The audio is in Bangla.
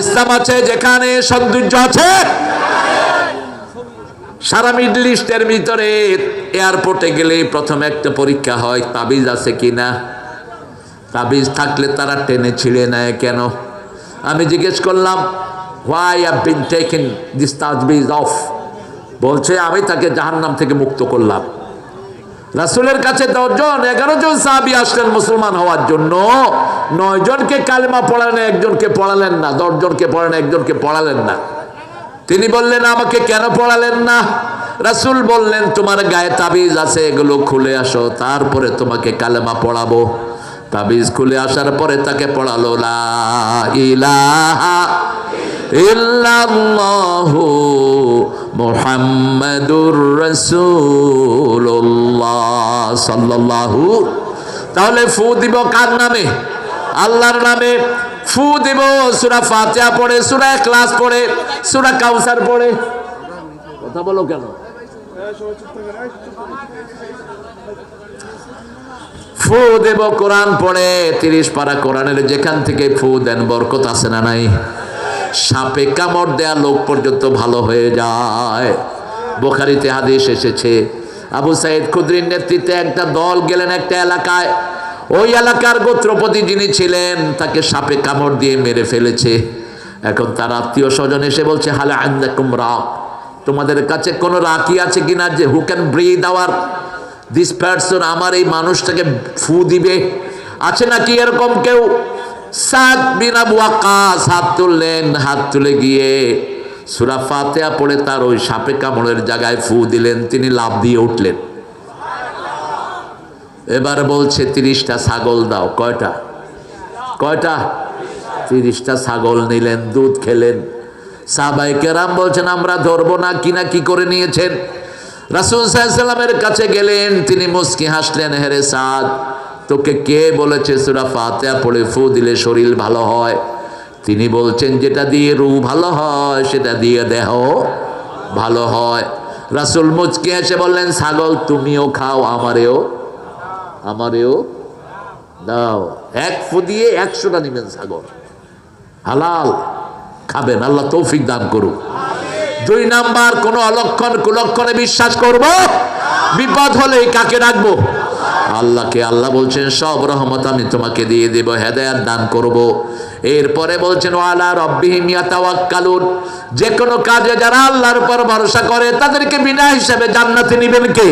ইসলাম আছে যেখানে সৌন্দর্য আছে। সারা মিডল ইস্টের ভিতরে এয়ারপোর্টে গেলে প্রথম একটা পরীক্ষা হয়, তাবিজ আছে কিনা? তাবিজ থাকলে তারা টেনে ছিঁড়ে নেয় কেন? আমি জিজ্ঞেস করলাম why have been taken this তাজবিজ of বলছে, আমি তাকে জাহান্নাম থেকে মুক্ত করলাম। রাসুলের কাছে দশজন, এগারো জন সাহাবি আসলেন মুসলমান হওয়ার জন্য। নয় জনকে কালেমা পড়ালেন, একজনকে পড়ালেন না। দশজনকে পড়ালেন, একজনকে পড়ালেন না। তিনি বললেন, আমাকে কেন পড়ালেন না? রাসুল বললেন, তোমার গায়ে তাবিজ আছে, এগুলো খুলে আসো, তারপরে তোমাকে কালেমা পড়াবো। তাবিজ খুলে আসার পরে তাকে পড়ালো, লা ইলাহা রাসূলুল্লাহ। সাল্লাল্লাহু, তাহলে ফু দিব কার নামে? আল্লাহর নামে। ফু দিব সূরা ফাতিহা পড়ে, সূরা ক্লাস পড়ে, সূরা কাউসার পড়ে। কথা বলো কেন? ফু দেব কোরআন পড়ে, তিরিশ পারা কোরআনের যেখান থেকে ফু দেন, বরকত আছে না নাই? সাপে কামড় দেয়া লোক পর্যন্ত ভালো হয়ে যায়। বোখারিতে হাদিস এসেছে আবু সাইদ খুদ্রির নেতৃত্বে একটা দল গেলেন একটা এলাকায়। ওই এলাকার গোত্রপতি যিনি ছিলেন, তাকে সাপে কামড় দিয়ে মেরে ফেলেছে। এখন তার আত্মীয় স্বজন এসে বলছে, হালে আন্দাকুম রাক। তোমাদের কাছে কোনো রাকি আছে কিনা যে who can breathe our this person আমার এই মানুষটাকে ফু দিবে? আছে নাকি এরকম কেউ? সাত বিনা ওয়াকাস হাত তুললেন, হাত তুলে গিয়ে সুরা ফাতেহা পড়ে তার ওই সাপে কামড়ের জায়গায় ফু দিলেন, তিনি লাভ দিয়ে উঠলেন। এবার বলছে, তিরিশটা ছাগল দাও। কয়টা? কয়টা? তিরিশটা ছাগল নিলেন, দুধ খেলেন। সাবাই কেরাম বলছেন, আমরা ধরবো না, কিনা কি করে নিয়েছেন? রাসুল সাল্লামের কাছে গেলেন, তিনি মুস্কি হাসলেন হেরে সাদ, তোকে কে বলেছে সুরা ফাতেহা পড়ে ফু দিলে শরীর ভালো হয়? তিনি বলছেন, যেটা দিয়ে রু ভালো হয়, সেটা দিয়ে দেহ ভালো হয়। রাসুল মুচকে এসে বললেন, ছাগল, তুমিও খাও, আমারেও আমারেও দাও। এক ফু দিয়ে একশোটা নিবেন ছাগল। হালাল, খাবেন, আল্লাহ তৌফিক দান করুক। দুই নাম্বার, কোন অলক্ষণ, কুলক্ষণে বিশ্বাস করব? বিপদ হলে কাকে রাখব? আল্লাহকে আল্লাহ বলছেন, সব রহমত আমি তোমাকে দিয়ে দেব, হেদায়াত দান করব। এরপরে বলছেন, ওয়ালা রব্বিহিম ইয়াতাওয়াক্কালুন। যে কোনো কাজে যারা আল্লাহর উপর ভরসা করে, তাদেরকে বিনা হিসেবে জান্নাতে নিবেন কে?